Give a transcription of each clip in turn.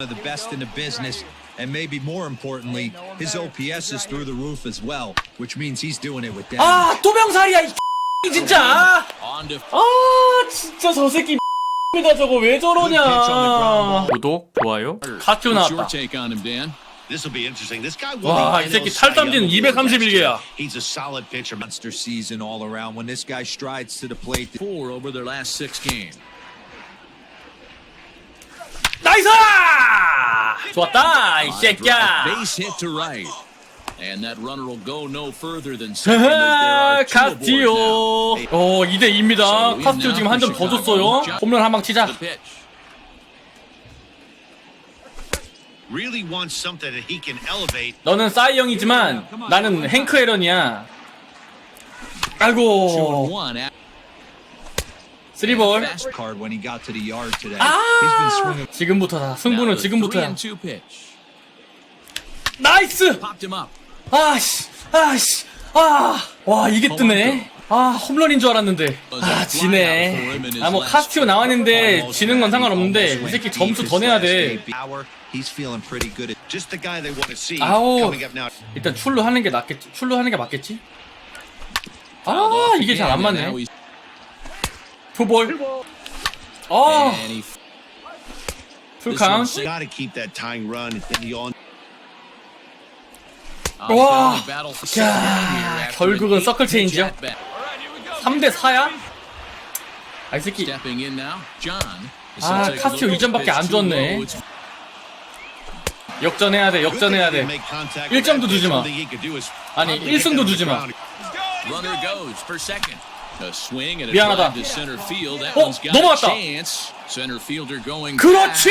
of the best in the business, and maybe more importantly, his OPS is through the roof as well, which means he's doing it with damage. 아, 또 병살이야, 이 진짜. On to 아, 진짜 저 새끼 이다 저거 왜 저러냐. 구독, 좋아요. 카트 What's your 나왔다. take on him, Dan? This will be interesting. This guy will 와, be 이 새끼 one of those Cy 탈담진 Young awards 231개야. next year. He's a solid pitcher. monster season all around. When this guy strides to the plate, Four over their last six games. 나이스! 좋았다, 이 새끼야. 카스티오. 어, 2대2입니다. 카스티오 지금 한 점 더 줬어요. 홈런 한 방 치자. 너는 싸이 형이지만 나는 행크 에런이야. 아이고. One. at- 쓰리볼. Fast card when he got to the yard today. 아! He's been swinging. 지금부터 다. Now 승부는 the three 지금부터야. and two pitch. 나이스! Popped him up. 아씨, 아씨, 아, 와 이게 뜨네. 아 홈런인 줄 알았는데. 아 지네. 아 뭐 카스티오 나왔는데 지는 건 상관없는데 이 새끼 점수 더 내야 돼. Hour, he's feeling pretty good. At, Just the guy they want to see 아우. coming up now. 일단 출루 하는 게 낫겠지. 출루 하는 게 맞겠지. 아 이게 잘 안 맞네. now he's- 투볼. 아 and he 풀 카운트. Got to keep that tying run in the on. Uh, 와. he's gonna battle for second here 야 after 결국은 서클 eight-pitch at-bat. 3대 4야? 아이 새끼. Stepping in now, John. 아, 카스티오 이점밖에 안 줬네. 역전해야 돼. 역전해야 돼. 일 점도 주지 마. 아니, 일 승도 주지 마. Runner goes for second. 미안하다. 어, 넘어갔다. 그렇지!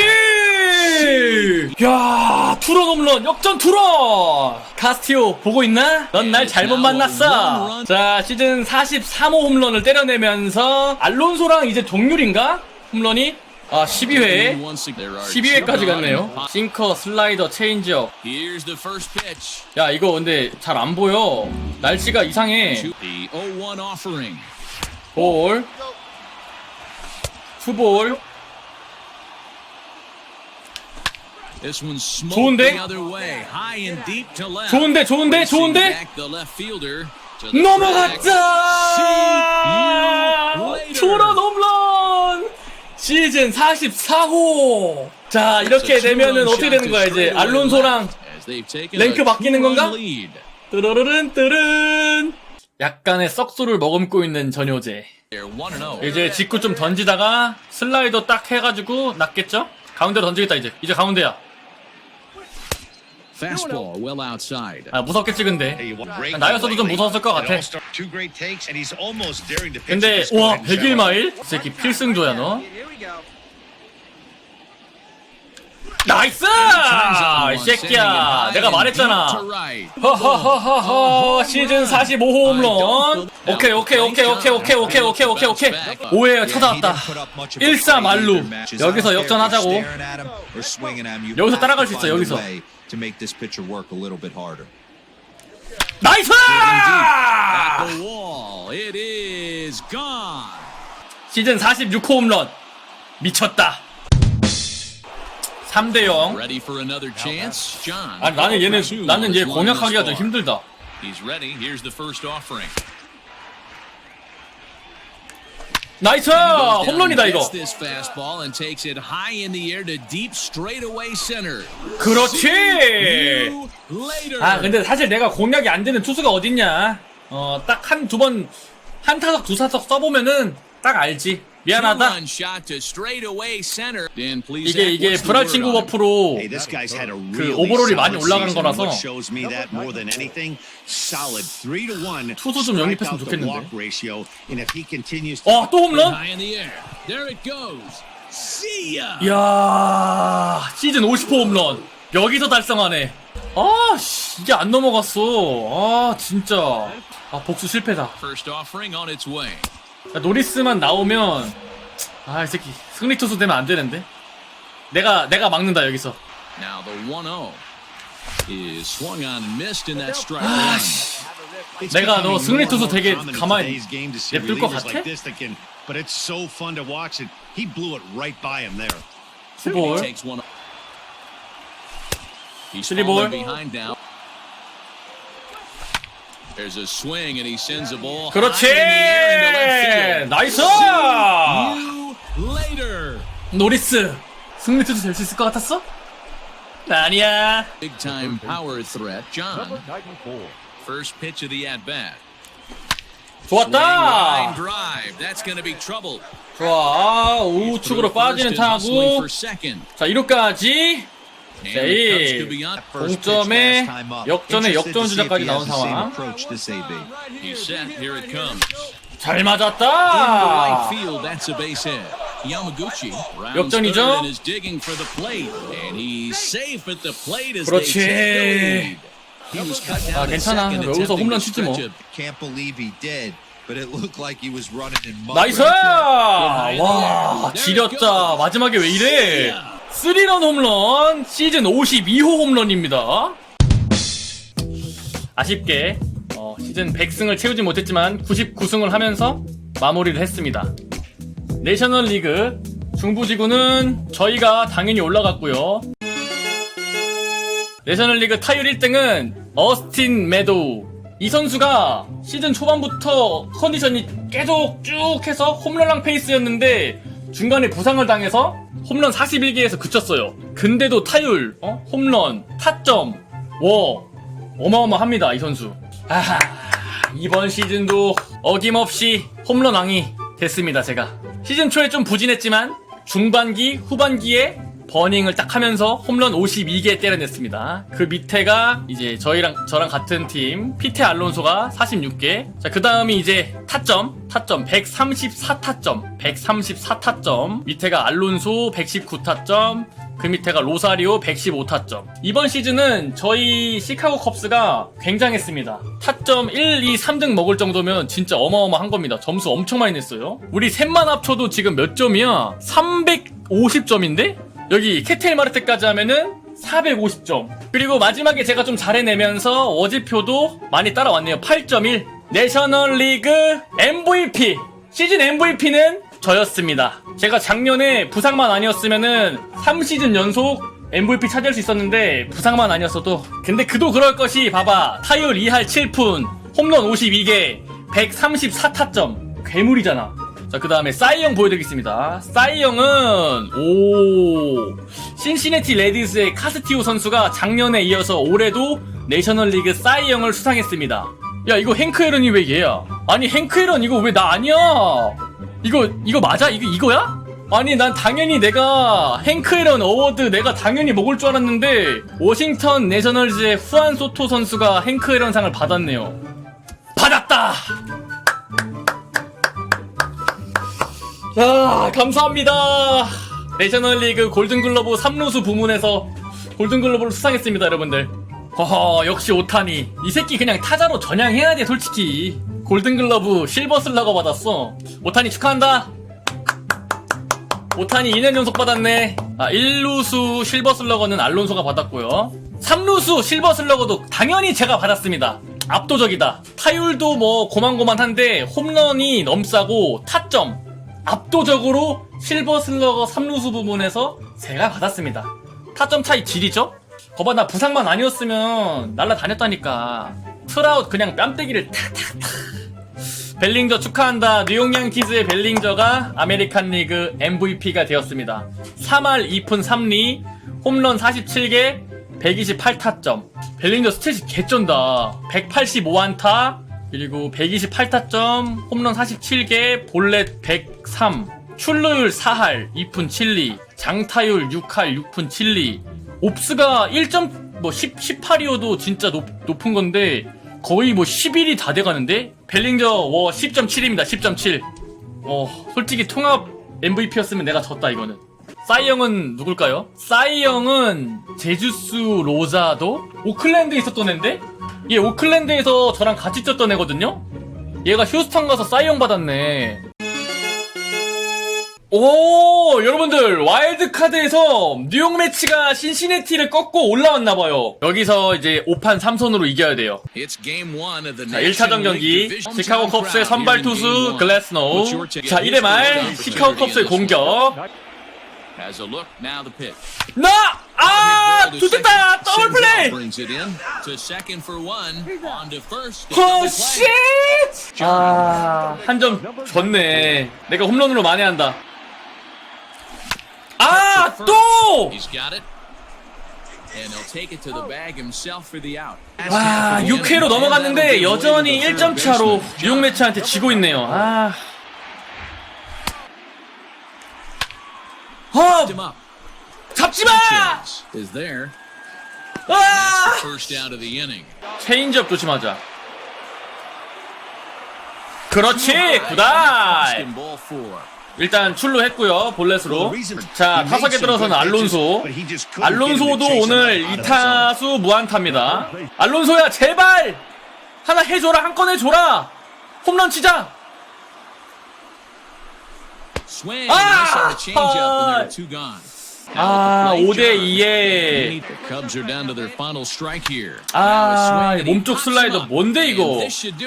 야, 투런 홈런, 역전 투런! 카스티오, 보고 있나? 넌 날 잘못 만났어. 자, 시즌 43호 홈런을 때려내면서, 알론소랑 이제 동률인가? 홈런이? 아, 12회. 12회까지 갔네요. 싱커, 슬라이더, 체인지업. 야, 이거 근데 잘 안 보여. 날씨가 이상해. To the 0-1 offering. 볼. 투볼. 좋은데? 좋은데, 좋은데, 좋은데? 넘어갔다! 투런 홈런! 시즌 44호! 자, 이렇게 되면은 어떻게 되는 거야, 이제. 알론소랑 랭크 바뀌는 건가? 뜨르르른 뜨른! 약간의 썩소를 머금고 있는 전효제. 이제 직구 좀 던지다가 슬라이더 딱 해가지고 낫겠죠? 가운데로 던지겠다, 이제. 이제 가운데야. 아, 무섭겠지, 근데. 나였어도 좀 무서웠을 것 같아. 근데, 와, 100일 마일? 이 새끼 필승조야, 너. 나이스! 이 새끼야! 내가 말했잖아. 허허허허허 시즌 45호 홈런. 오케이, 오케이, 오케이, 오케이, 오케이, 오케이, 오케이, 오케이, 오케이. 오해요, 찾아왔다. 1사 말루. 여기서 역전하자고. 여기서 따라갈 수 있어, 여기서. 나이스! 시즌 46호 홈런. 미쳤다. 3대 0. Ready for another chance. John. 아니, 나는 얘는, 나는 얘 공략하기가 좀. 힘들다. He's ready. Here's the first offering. 나이스! 홈런이다, 이거. gets this fastball and takes it high in the air to deep straightaway center. 그렇지! 아 근데 사실 내가 공략이 안 되는 투수가 어딨냐 어딱 한 두 번 한 타석 두 타석 써보면은 딱 알지 미안하다 이게 이게 브랄 word 친구? 버프로 그 오버롤이 많이 올라간 season. 거라서. What shows me that more than anything, solid 3 to 1 투수 좀 영입했으면 좋겠는데. 어 또 홈런? 이야 시즌 50호 홈런 여기서 달성하네 아 씨 이게 안 넘어갔어 아 진짜 아 복수 실패다. 야, 노리스만 나오면 아 이 새끼 승리 투수 되면 안 되는데 내가 내가 막는다 여기서 Now the 1-0 is swung on and missed in that strike 아, zone. It's 내가 너 승리 투수 되게 가만히 냅둘 것 같아? like this that can- But it's so fun to watch it. He blew it right by him there. He 투볼 takes one. He's Three falling ball. behind now. There's a swing and he sends a ball. 그렇지! 나이스! 노리스 승리 투수 될 수 있을 것 같았어? 아니야. Big time power threat, John. First pitch of the at bat. 좋았다. drive. That's going to be trouble. 좋아. 우측으로 빠지는 타구. 자, 1루까지. And 자, the Cubs 1. could be on. First pitch 동점에. 역전에 역전 주자까지 나온 상황. 잘 맞았다. 역전이죠? 그렇지. 아, 괜찮아. 여기서 홈런 치지 뭐. 나이스! 와, 지렸다. 마지막에 왜 이래? 3런 홈런, 시즌 52호 홈런입니다. 아쉽게 어, 시즌 100승을 채우지 못했지만 99승을 하면서 마무리를 했습니다. 내셔널 리그 중부지구는 저희가 당연히 올라갔고요. 내셔널 리그 타율 1등은 어스틴 메도우. 이 선수가 시즌 초반부터 컨디션이 계속 쭉 해서 홈런랑 페이스였는데 중간에 부상을 당해서 홈런 41개에서 그쳤어요. 근데도 타율, 어? 홈런, 타점, 워 어마어마합니다 이 선수. 아하, 이번 시즌도 어김없이 홈런왕이 됐습니다 제가. 시즌 초에 좀 부진했지만 중반기, 후반기에 버닝을 딱 하면서 홈런 52개 때려냈습니다. 그 밑에가 이제 저희랑 저랑 같은 팀 피테 알론소가 46개. 자, 그 다음이 이제 타점, 타점 134타점, 134타점. 밑에가 알론소 119타점. 그 밑에가 로사리오 115타점. 이번 시즌은 저희 시카고 컵스가 굉장했습니다. 타점 1, 2, 3등 먹을 정도면 진짜 어마어마한 겁니다. 점수 엄청 많이 냈어요. 우리 셋만 합쳐도 지금 몇 점이야? 350점인데? 여기 캐텔 마르트까지 하면은 450점. 그리고 마지막에 제가 좀 잘해내면서 어지표도 많이 따라왔네요. 8.1. 내셔널 리그 MVP. 시즌 MVP는 저였습니다. 제가 작년에 부상만 아니었으면은 3시즌 연속 MVP 차지할 수 있었는데 부상만 아니었어도. 근데 그도 그럴 것이 봐봐. 타율 2할 7푼 홈런 52개 134타점. 괴물이잖아. 자 그 다음에 싸이형 보여드리겠습니다. 싸이형은 오 신시내티 레디스의 카스티오 선수가 작년에 이어서 올해도 내셔널리그 싸이형을 수상했습니다. 야 이거 행크 에런이 왜 얘야? 아니 행크 에런 이거 왜 나 아니야 이거 이거 맞아? 이거 이거야? 아니 난 당연히 내가 행크 에런 어워드 내가 당연히 먹을 줄 알았는데 워싱턴 내셔널즈의 후안 소토 선수가 행크 에런 상을 받았네요. 받았다. 자 감사합니다. 내셔널리그 골든글러브 3루수 부문에서 골든글러브를 수상했습니다 여러분들. 허허 역시 오타니 이 새끼 그냥 타자로 전향해야 돼 솔직히 골든글러브 실버슬러거 받았어. 오타니 축하한다. 오타니 2년 연속 받았네. 아 1루수 실버슬러거는 알론소가 받았고요. 3루수 실버슬러거도 당연히 제가 받았습니다. 압도적이다. 타율도 뭐 고만고만한데 홈런이 넘싸고 타점. 압도적으로 실버슬러거 3루수 부분에서 제가 받았습니다. 타점 차이 질이죠? 거봐 나 부상만 아니었으면 날라다녔다니까. 트라웃 그냥 뺨때기를 탁탁탁 벨링저 축하한다. 뉴욕 양키즈의 벨링저가 아메리칸 리그 MVP가 되었습니다. 3할 2푼 3리 홈런 47개 128타점. 벨링저 스탯이 개쩐다. 185안타 그리고 128타점 홈런 47개 볼넷 103 출루율 4할 2푼 7리 장타율 6할 6푼 7리. 옵스가 1점 뭐 10, 18이어도 진짜 높, 높은 건데 거의 뭐 11이 다 돼가는데 벨링저 워 10.7입니다 10.7 어 솔직히 통합 MVP였으면 내가 졌다 이거는. 싸이 형은 누굴까요? 싸이 형은 제주스 로자도 오클랜드에 있었던 애인데? 얘 오클랜드에서 저랑 같이 쪘던 애거든요? 얘가 휴스턴 가서 싸이 형 받았네. 오 여러분들 와일드카드에서 뉴욕 매치가 신시내티를 꺾고 올라왔나봐요 여기서 이제 5판 3선으로 이겨야 돼요 자 1차전 National 경기 시카고 컵스의 선발 투수. 글래스노우? 자 1회 말 시카고 컵스의 공격. 나! 아! 좋됐다! 더블 플레이! 호 쉣! 아, 한 점 졌네. 내가 홈런으로 만회한다. 아, 또! He's got it. And he'll take it to the bag himself for the out. 와, 6회로 넘어갔는데 여전히 1점 차로 뉴욕 매치한테 지고 있네요. 아. 어, Him up. 잡지 마! Chance is there. 아! 체인지업 조심하자. 그렇지, 구다이. 일단 출루했고요 볼넷으로. 자 타석에 들어서는 알론소. 알론소도 오늘 2타수 무안타입니다. 알론소야 제발 하나 해줘라 한 건 해줘라. 홈런 치자. Swing. Ah! 아 Now the plate, 5대 John. 2에 The Cubs are down to their final strike here. 아 몸쪽 슬라이더. 뭔데 이거.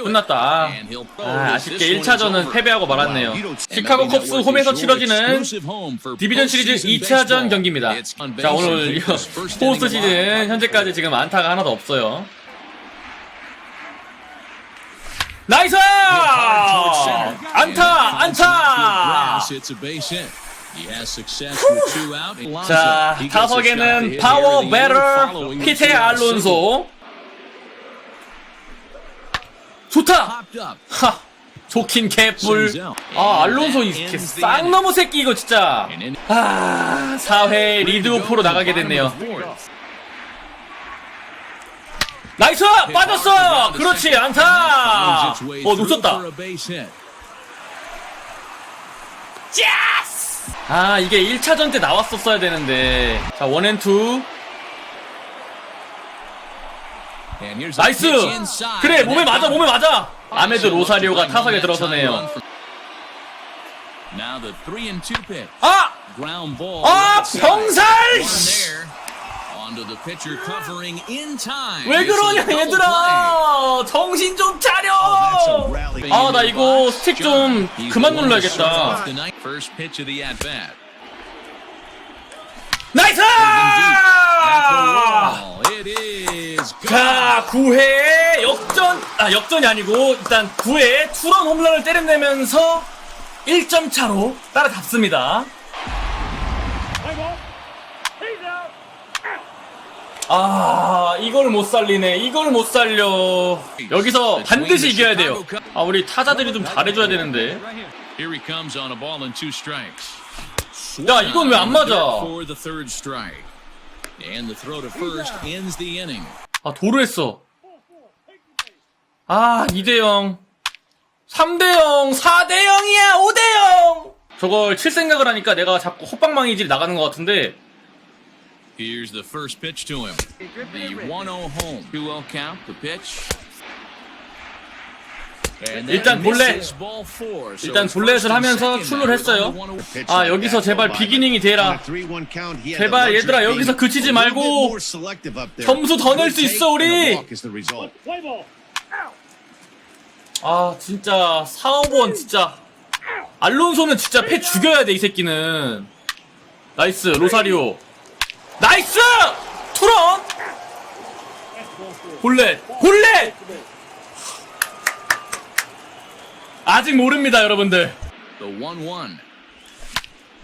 끝났다. 아. 아쉽게 This one is 1차전은 over. 패배하고 말았네요. 시카고 컵스 홈에서 치러지는 디비전 시리즈 postseason 2차전 baseball. 경기입니다. 자 오늘 포스트. 시즌 현재까지 지금 안타가 하나도 없어요. 나이스! 안타! 안타! It's a base hit. He has success with two out. 자, He gets a shot to 타석에는 파워 following 피테. 알론소. 좋다! 하! 좋긴 개뿔. 아, 알론소 이렇게 쌍너무 새끼 이거 진짜. 아, 4회 리드 오프로 나가게 됐네요. 나이스! 빠졌어! 그렇지, 안타! 어, 놓쳤다. 아, 이게 1차전 때 나왔었어야 되는데. 자, 원앤투. 나이스! 그래, 몸에 맞아, 몸에 맞아! 아메드 로사리오가 타석에 들어서네요. 아! 아. 병살! 왜 그러냐, 얘들아! 정신 좀 차려! 아, 나 이거 스틱 좀 그만 눌러야겠다. 나이스! 자, 9회 역전, 아, 역전이 아니고, 일단 9회 투런 홈런을 때려내면서 1점 차로 따라잡습니다. 아, 이걸 못 살리네. 이걸 못 살려. 여기서 반드시 이겨야 돼요. 아, 우리 타자들이 좀 잘해줘야 되는데. 야, 이건 왜 안 맞아? 아, 도루했어. 아, 2대0. 3대0. 4대0이야. 5대0. 저걸 칠 생각을 하니까 내가 자꾸 헛방망이질 나가는 것 같은데. Here's the first pitch to him. The 1-0 home. 2-0 count. The pitch. 일단 볼넷. misses ball four. So 일단 볼넷을 하면서 출루를. 했어요. Oh- 아, 여기서 제발 비기닝이 되라. 제발 얘들아, 여기서 그치지 말고 점수 더 낼 수 있어, 우리. 아, 진짜 4, 5번 진짜. 알론소는 진짜 패 죽여야 돼, 이 새끼는. 나이스, 로사리오. 나이스! 투런! 볼렛! 볼렛! 아직 모릅니다, 여러분들. The 1-1.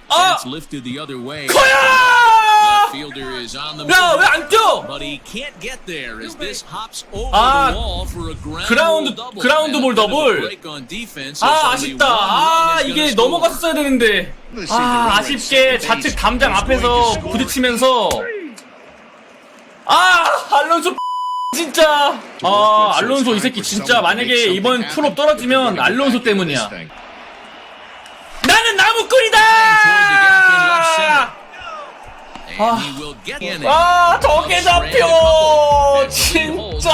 아! That's lifted the other way. 커야! Fielder is on the 야. 왜 안 뛰어? He can't get there as this hops over 아, the wall for a ground 그라운드- ball double. 그라운드 볼 더블. break on defense, so 아, 아쉽다. 아, 이게. 넘어갔어야 되는데. 아, 아쉽게 좌측 담장 앞에서 부딪히면서. 아, 알론소 진짜. 아, 알론소 이 새끼 진짜 만약에 이번 풀업 떨어지면 알론소 때문이야. 나는 나무꾼이다! It. 아, 저게 잡혀! 진짜!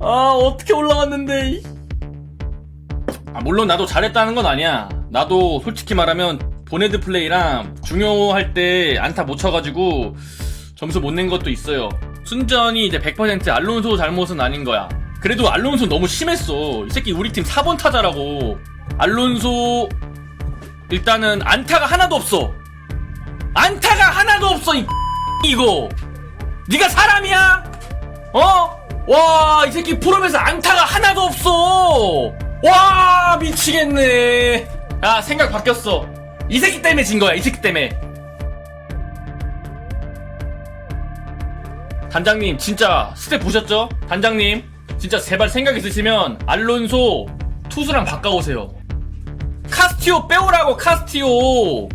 아, 어떻게 올라갔는데. 이. 아, 물론 나도 잘했다는 건 아니야. 나도 솔직히 말하면 보네드 플레이랑 중요할 때 안타 못 쳐가지고 점수 못 낸 것도 있어요. 순전히 이제 100% 알론소 잘못은 아닌 거야. 그래도 알론소 너무 심했어. 이 새끼 우리 팀 4번 타자라고. 알론소 일단은 안타가 하나도 없어. 안타가 하나도 없어 이 이거. 네가 사람이야? 어? 와, 이 새끼 프로에서 안타가 하나도 없어. 와, 미치겠네. 야, 생각 바뀌었어. 이 새끼 때문에 진 거야, 이 새끼 때문에. 단장님, 진짜 스텝 보셨죠? 단장님, 진짜 제발 생각 있으시면 알론소 투수랑 바꿔오세요. 카스티오 빼오라고, 카스티오.